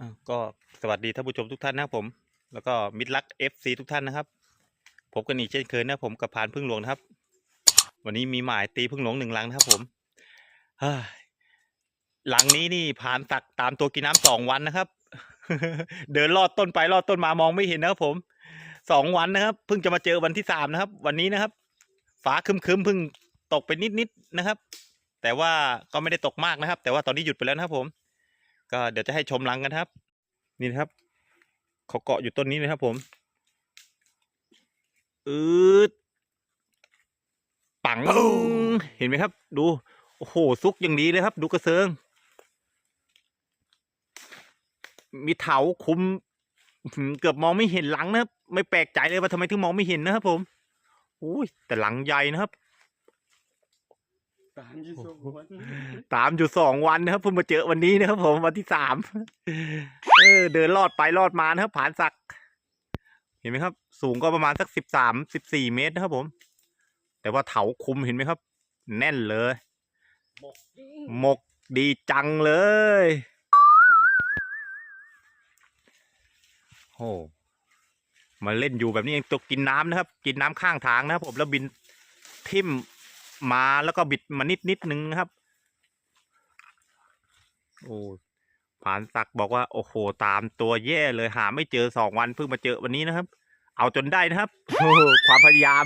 อ่าก็สวัสดีท่านผู้ชมทุกท่านนะครับผม แล้วก็มิตรรัก FC ทุกท่านนะครับผมกันอีกเช่นเคยนะผมกับพานพึ่งหลวงนะครับ วันนี้มีหมายตีพึ่งหลวงหนึ่งลังนะครับผมหลังนี้นี่ผ่านตักตามตัวกินน้ำสองวันนะครับ เดินลอดต้นไปลอดต้นมามองไม่เห็นนะครับผมสองวันนะครับเพิ่งจะมาเจอวันที่สามนะครับ วันนี้นะครับ ฟ้าครึมๆเพิ่งตกไปนิดๆนะครับ แต่ว่าก็ไม่ได้ตกมากนะครับ แต่ว่าตอนนี้หยุดไปแล้วนะครับผม ก็เดี๋ยวจะให้ชมรังกันนะครับ นี่นะครับเขาเกาะอยู่ต้นนี้นะครับผมอืดปังเห็นไหมครับ ดูโอ้โหซุกอย่างดีเลยครับ ดูกระเซิง มีเถาคุมอื้อหือเกือบมองไม่เห็นหลังนะครับ ไม่แปลกใจเลยว่าทำไมถึงมองไม่เห็นนะครับผมอุ้ยแต่หลังใหญ่นะครับ ตามอยู่สองวันตามอยู่สองวันนะครับเพิ่งมาเจอวันนี้นะครับผมวันที่สามเออเดินลอดไปลอดมานะครับผานสัก เห็นไหมครับ สูงก็ประมาณสักสิบสามสิบสี่เมตรนะครับผม แต่ว่าเถาคุมเห็นไหมครับ แน่นเลยหมกดีจังเลยโอ้มาเล่นอยู่แบบนี้เองตกกินน้ำนะครับ กินน้ำข้างทางนะครับผมแล้วบินทิ่ม มาแล้วก็บิดมานิดนิดนึงนะครับ โอ้ผานศักบอกว่าโอ้โหตามตัวแย่เลยหาไม่เจอสองวันเพิ่งมาเจอวันนี้นะครับ เอาจนได้นะครับโอ้ความพยายาม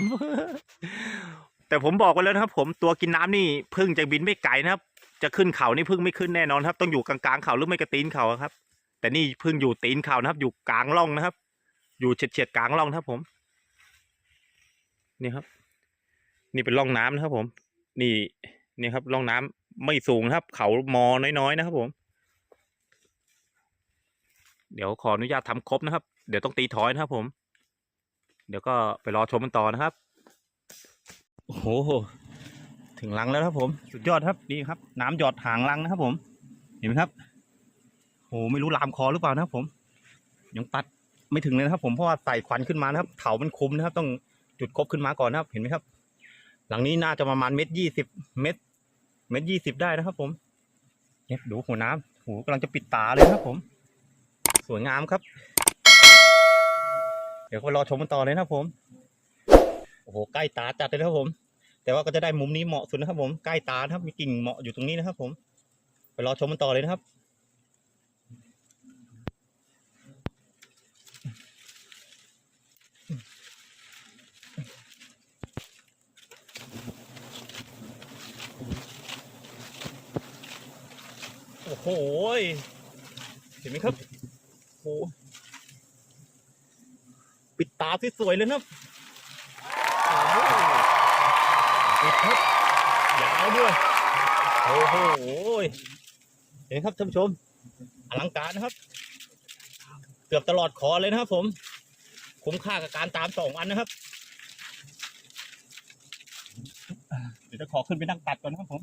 แต่ผมบอกไว้แล้วนะครับ ผมตัวกินน้ำนี่เพิ่งจะบินไม่ไกลนะครับ จะขึ้นเขานี่เพิ่งไม่ขึ้นแน่นอนครับ ต้องอยู่กลางๆเขาหรือไม่กระตีนเขาครับ แต่นี่เพิ่งอยู่ตีนเขานะครับ อยู่กลางร่องนะครับ อยู่เฉียดเฉียดๆกลางร่องนะครับ ผม นี่ครับ นี่เป็นร่องน้ำนะครับผม นี่นี่ครับร่องน้ำไม่สูงนะครับ เขามอน้อยๆนะครับผม เดี๋ยวขออนุญาตทำครบนะครับ เดี๋ยวต้องตีถอยนะครับ ผม เดี๋ยวก็ไปรอชมกันต่อนะครับโอ้โหถึงรังแล้วครับผม สุดยอดครับนี่ครับ น้ำหยอดหางรังนะครับผม เห็นไหมครับโหไม่รู้ลามคอหรือเปล่านะครับผม ยังตัดไม่ถึงเลยนะครับ ผมเพราะว่าใส่ควันขึ้นมานะครับเถามันคุ้มนะครับ ต้องจุดครบขึ้นมาก่อนนะครับ เห็นไหมครับ หลังนี้น่าจะประมาณเม็ดยี่สิบเม็ดเม็ดยี่สิบได้นะครับ ผมเนี่ยดูหัวน้ำโหกำลังจะปิดตาเลยนะครับผม สวยงามครับ เดี๋ยวก็รอชมกันต่อเลยนะครับผมโอ้โหใกล้ตาจัดเลยนะครับผม แต่ว่าก็จะได้มุมนี้เหมาะสุดนะครับผมใกล้ตาครับมีกิ่งเหมาะอยู่ตรงนี้นะครับ ผม ไปรอชมกันต่อเลยนะครับ หยเห็นไหมครับโอ้โหปิดตาสวยๆเลยนะครับปิดครับยาวด้วยโอ้โหเห็นครับท่านผู้ชมอลังการนะครับ เกือบตลอดคอเลยนะครับ ผมคุ้มค่ากับการตามสองอันนะครับเดี๋ยวจะขอขึ้นไปนั่งตัดก่อนนะครับผม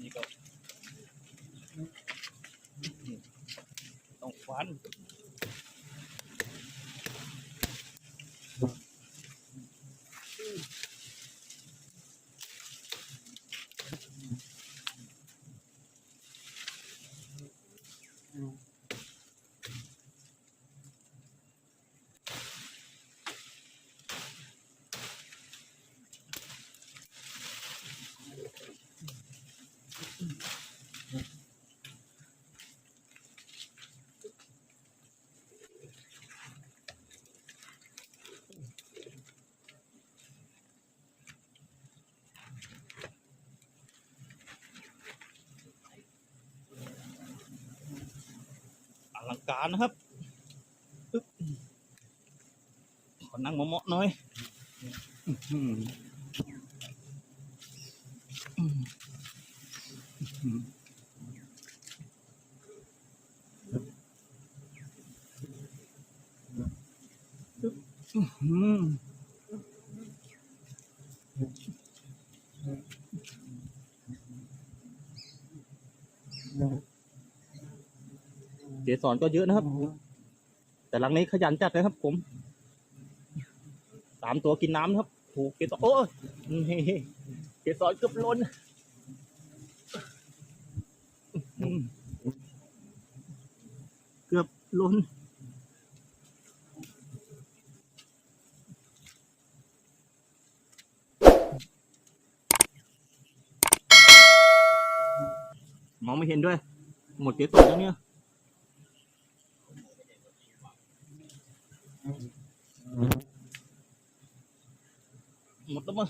นี่ก็ ต้ ลังการนะครับปึ๊บขอนั่งเหมาะๆหน่อยอื้อหืออืม กสรก็เยอะนะครับ แต่หลังนี้ขยันจัดนะครับ ผมสามตัวกินน้ำนะครับโอ้โหเกสรโอ้ยนี่เกสรเกือบล้นอืมเกือบล้นมองไม่เห็นด้วย หมดเกสรแล้วเนี่ย หมดแล้วมั้ง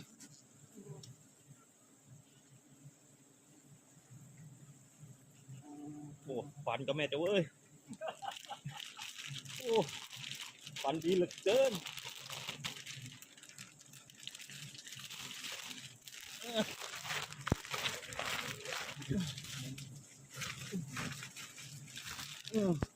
โอ้ฟันก็แม่เจ้าเว้ย โอ้ฟันดีเหลือเกินอืม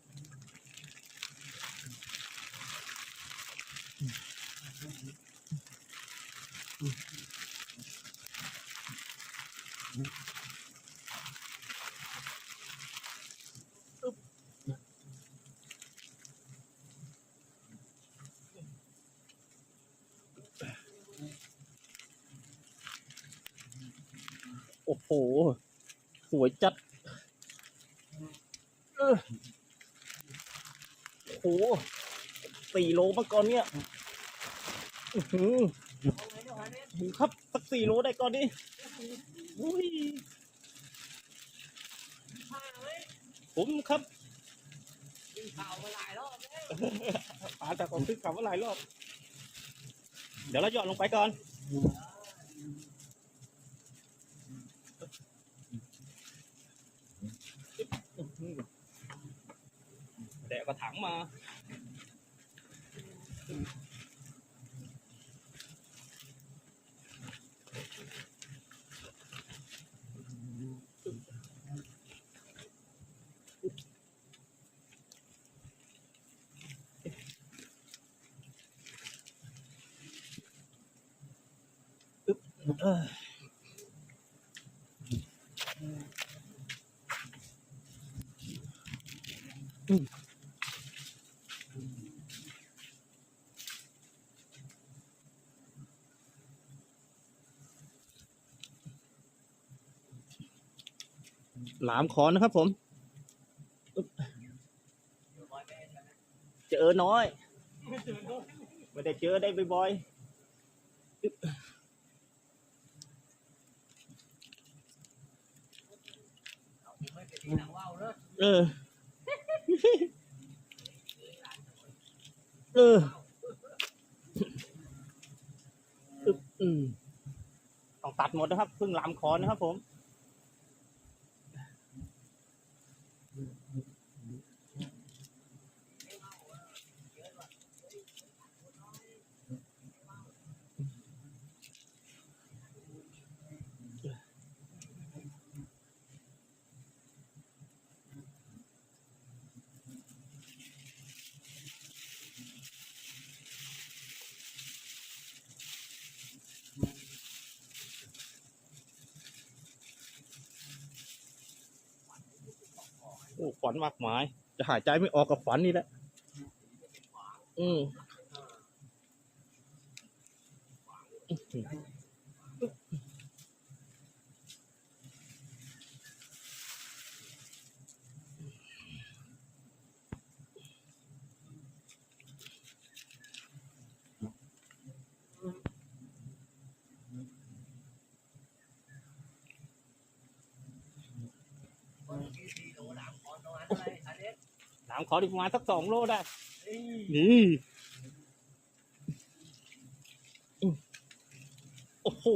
สวยจัดเออโอ้โหสี่โลมาก่อนเนี่ยอื้อหือหูครับสักสี่โลได้ก่อนนี้อุ้ยผมครับข่าวมาหลายรอบแล้วปาจากผมซื้อกลับว่าหลายรอบ เดี๋ยวเราหย่อนลงไปก่อน แดกกระถังมา เอออืม หลามคอนนะครับผมเจอน้อย ไม่ได้เจอได้บ่อยๆอึ๊บไม่เป็นที่หนังว่าวเลยเออ เอออึ๊บอืมต้องตัดหมดนะครับเพิ่งลามคอนะครับผม โอ้ ฝันมากมาย จะหายใจไม่ออกกับฝันนี่แหละ อืมามขอดีประมาณสักสองโลได้นี่อืมโอ้โห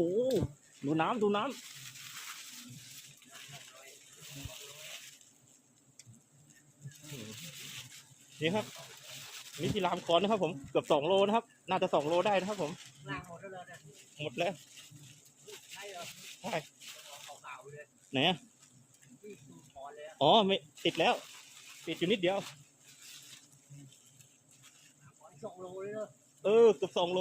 ดูน้ำดูน้ำนี่ครับ นี่ที่รามคอนนะครับผม เกือบสองโลนะครับ น่าจะสองโลได้นะครับผมล่างหมดแล้วเนี่ยหมดแล้วใช่เหรอใช่ขาวๆเลยไหนอะที่ตูพอเลยอะอ๋อไม่ติดแล้ว ติดอยู่นิดเดียวขอสองโลเลยเนอะเออเกือบสองโล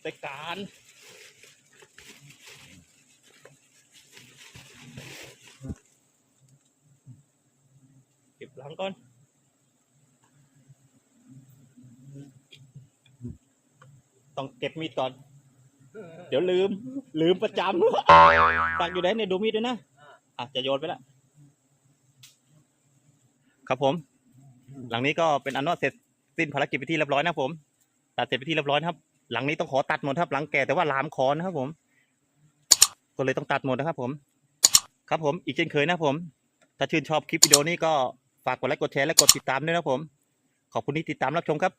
แต่การเก็บหลังก่อน ต้องเก็บมีดก่อน เดี๋ยวลืม ลืมประจำ ตักอยู่ไหนเนี่ยดูมีดด้วยนะ อะจะโยนไปละครับผม หลังนี้ก็เป็นอันว่าเสร็จสิ้นภารกิจไปที่เรียบร้อยนะครับผมตัดเสร็จไปที่เรียบร้อยนะครับ หลังนี้ต้องขอตัดหมดครับ หลังแก่แต่ว่าลามคอนะครับผม ก็เลยต้องตัดหมดนะครับ ผม ครับผม อีกเช่นเคยนะครับผม ถ้าชื่นชอบคลิปวิดีโอนี้ก็ฝากกดไลค์กดแชร์และกดติดตามด้วยนะครับผม ขอบคุณที่ติดตามรับชมครับ